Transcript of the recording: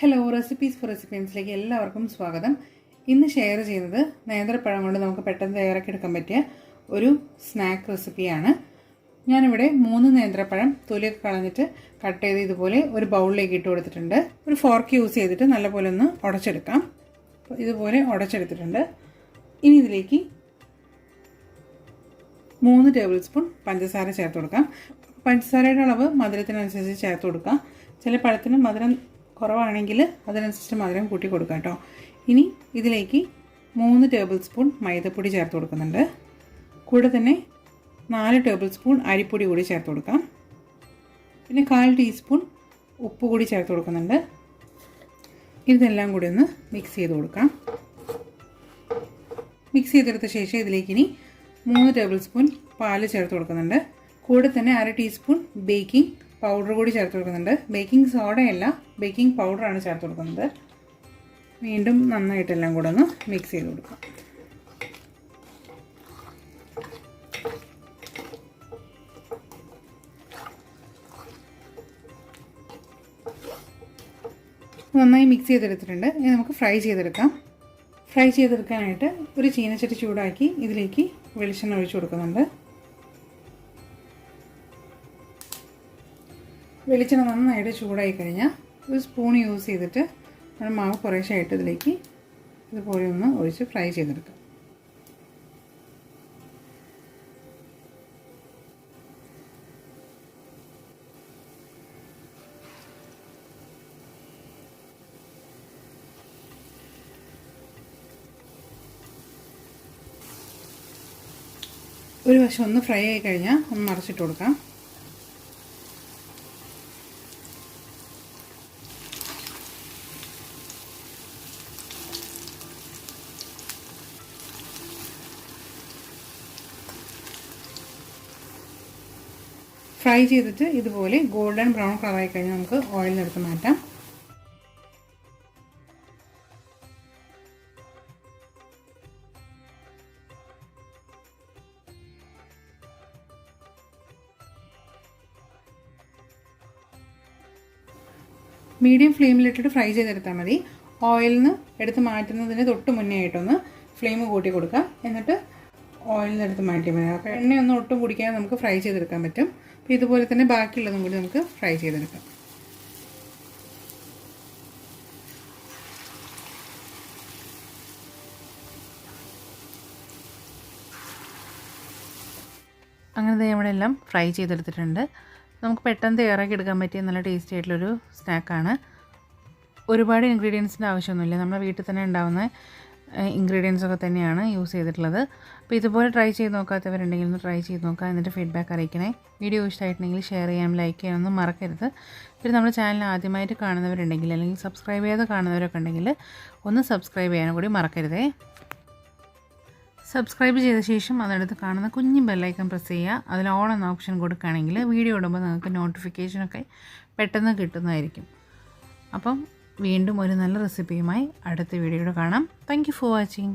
Hello recipes four റെസിപ്പീൻസിലേക്ക് എല്ലാവർക്കും സ്വാഗതം. ഇന്ന് ഷെയർ ചെയ്യുന്നത് നേന്ത്രപ്പഴം കൊണ്ട് നമുക്ക് പെട്ടെന്ന് തയ്യാറാക്കി എടുക്കാൻ പറ്റിയ ഒരു സ്നാക്ക് റെസിപ്പിയാണ് ഞാനിവിടെ മൂന്ന് നേന്ത്രപ്പഴം തൊലിയൊക്കെ കളഞ്ഞിട്ട് കട്ട് ചെയ്ത് ഇതുപോലെ ഒരു ബൗളിലേക്ക് ഇട്ട് കൊടുത്തിട്ടുണ്ട്. ഒരു ഫോർക്ക് യൂസ് ചെയ്തിട്ട് നല്ലപോലെ ഒന്ന് ഉടച്ചെടുക്കാം. ഇതുപോലെ ഉടച്ചെടുത്തിട്ടുണ്ട്. ഇനി ഇതിലേക്ക് മൂന്ന് ടേബിൾ സ്പൂൺ പഞ്ചസാര ചേർത്ത് കൊടുക്കാം. പഞ്ചസാരയുടെ അളവ് മധുരത്തിനനുസരിച്ച് ചേർത്ത് കൊടുക്കാം. ചില പഴത്തിന് മധുരം കുറവാണെങ്കിൽ അതിനനുസരിച്ച് മധുരം കൂട്ടി കൊടുക്കാം കേട്ടോ. ഇനി ഇതിലേക്ക് മൂന്ന് ടേബിൾ സ്പൂൺ മൈദപ്പൊടി ചേർത്ത് കൊടുക്കുന്നുണ്ട്. കൂടെ തന്നെ നാല് ടേബിൾ സ്പൂൺ അരിപ്പൊടി കൂടി ചേർത്ത് കൊടുക്കാം. പിന്നെ കാൽ ടീസ്പൂൺ ഉപ്പ് കൂടി ചേർത്ത് കൊടുക്കുന്നുണ്ട്. ഇതെല്ലാം കൂടി ഒന്ന് മിക്സ് ചെയ്ത് കൊടുക്കാം. മിക്സ് ചെയ്തെടുത്ത ശേഷം ഇതിലേക്ക് ഇനി മൂന്ന് ടേബിൾ സ്പൂൺ പാൽ ചേർത്ത് കൊടുക്കുന്നുണ്ട്. കൂടെ തന്നെ അര ടീസ്പൂൺ ബേക്കിംഗ് പൗഡർ കൂടി ചേർത്ത് കൊടുക്കുന്നുണ്ട്. ബേക്കിംഗ് സോഡയല്ല ബേക്കിംഗ് പൗഡറാണ് ചേർത്ത് കൊടുക്കുന്നത്. വീണ്ടും നന്നായിട്ടെല്ലാം കൂടെ ഒന്ന് മിക്സ് ചെയ്ത് കൊടുക്കാം. നന്നായി മിക്സ് ചെയ്തെടുത്തിട്ടുണ്ട്. ഇനി നമുക്ക് ഫ്രൈ ചെയ്തെടുക്കാം. ഫ്രൈ ചെയ്തെടുക്കാനായിട്ട് ഒരു ചീനച്ചട്ടി ചൂടാക്കി ഇതിലേക്ക് വെളിച്ചെണ്ണ ഒഴിച്ചു കൊടുക്കുന്നുണ്ട്. വെളിച്ചെണ്ണ നന്നായിട്ട് ചൂടായി കഴിഞ്ഞാൽ ഒരു സ്പൂൺ യൂസ് ചെയ്തിട്ട് നമ്മൾ മാവ് കുറേശ്ശേ ഇതിലേക്ക് ഇതുപോലെ ഒന്ന് ഒഴിച്ച് ഫ്രൈ ചെയ്തെടുക്കാം. ഒരു വശം ഒന്ന് ഫ്രൈ ആയി കഴിഞ്ഞാൽ ഒന്ന് മറച്ചിട്ട് കൊടുക്കാം. ഫ്രൈ ചെയ്തിട്ട് ഇതുപോലെ ഗോൾഡൻ ബ്രൗൺ കളറായി കഴിഞ്ഞാൽ നമുക്ക് ഓയിലിൽ എടുത്ത് മാറ്റാം. മീഡിയം ഫ്ലെയിമിലിട്ടിട്ട് ഫ്രൈ ചെയ്തെടുത്താൽ മതി. ഓയിലിൽ നിന്ന് എടുത്ത് മാറ്റുന്നതിന് തൊട്ട് മുന്നേ ആയിട്ടൊന്ന് ഫ്ലെയിം കൂട്ടി കൊടുക്കുക എന്നിട്ട് ഓയിലിൽ നിന്ന് എടുത്ത് മാറ്റിയാൽ മതി. അപ്പോൾ എണ്ണയൊന്നും ഒട്ടും കുടിക്കാതെ നമുക്ക് ഫ്രൈ ചെയ്തെടുക്കാൻ പറ്റും. അപ്പോൾ ഇതുപോലെ തന്നെ ബാക്കിയുള്ളതും കൂടി നമുക്ക് ഫ്രൈ ചെയ്തെടുക്കാം. അങ്ങനെ എല്ലാം ഫ്രൈ ചെയ്തെടുത്തിട്ടുണ്ട്. നമുക്ക് പെട്ടെന്ന് തയ്യാറാക്കി എടുക്കാൻ പറ്റിയ നല്ല ടേസ്റ്റി ആയിട്ടുള്ളൊരു സ്നാക്കാണ് ഒരുപാട് ഇൻഗ്രീഡിയൻസിന്റെ ആവശ്യമൊന്നുമില്ല. നമ്മുടെ വീട്ടിൽ തന്നെ ഉണ്ടാകുന്ന ഇൻഗ്രീഡിയൻസ് ഒക്കെ തന്നെയാണ് യൂസ് ചെയ്തിട്ടുള്ളത്. അപ്പോൾ ഇതുപോലെ ട്രൈ ചെയ്ത് നോക്കാത്തവരുണ്ടെങ്കിൽ ഒന്ന് ട്രൈ ചെയ്ത് നോക്കാം എന്നിട്ട് ഫീഡ്ബാക്ക് അറിയിക്കണേ. വീഡിയോ ഇഷ്ടമായിട്ടുണ്ടെങ്കിൽ ഷെയർ ചെയ്യാം ലൈക്ക് ചെയ്യാനൊന്നും മറക്കരുത്. പിന്നെ നമ്മുടെ ചാനൽ ആദ്യമായിട്ട് കാണുന്നവരുണ്ടെങ്കിൽ അല്ലെങ്കിൽ സബ്സ്ക്രൈബ് ചെയ്ത് കാണുന്നവരൊക്കെ ഉണ്ടെങ്കിൽ ഒന്ന് സബ്സ്ക്രൈബ് ചെയ്യാനും കൂടി മറക്കരുതേ. സബ്സ്ക്രൈബ് ചെയ്ത ശേഷം അതിനടുത്ത് കാണുന്ന കുഞ്ഞു ബെല്ലൈക്കൺ പ്രസ് ചെയ്യുക. അതിൽ ഓൺ എന്ന ഓപ്ഷൻ കൊടുക്കുകയാണെങ്കിൽ വീഡിയോ ഇടുമ്പോൾ നിങ്ങൾക്ക് നോട്ടിഫിക്കേഷനൊക്കെ പെട്ടെന്ന് കിട്ടുന്നതായിരിക്കും. അപ്പം വീണ്ടും ഒരു നല്ല റെസിപ്പിയുമായി അടുത്ത വീഡിയോയിൽ കാണാം. Thank for watching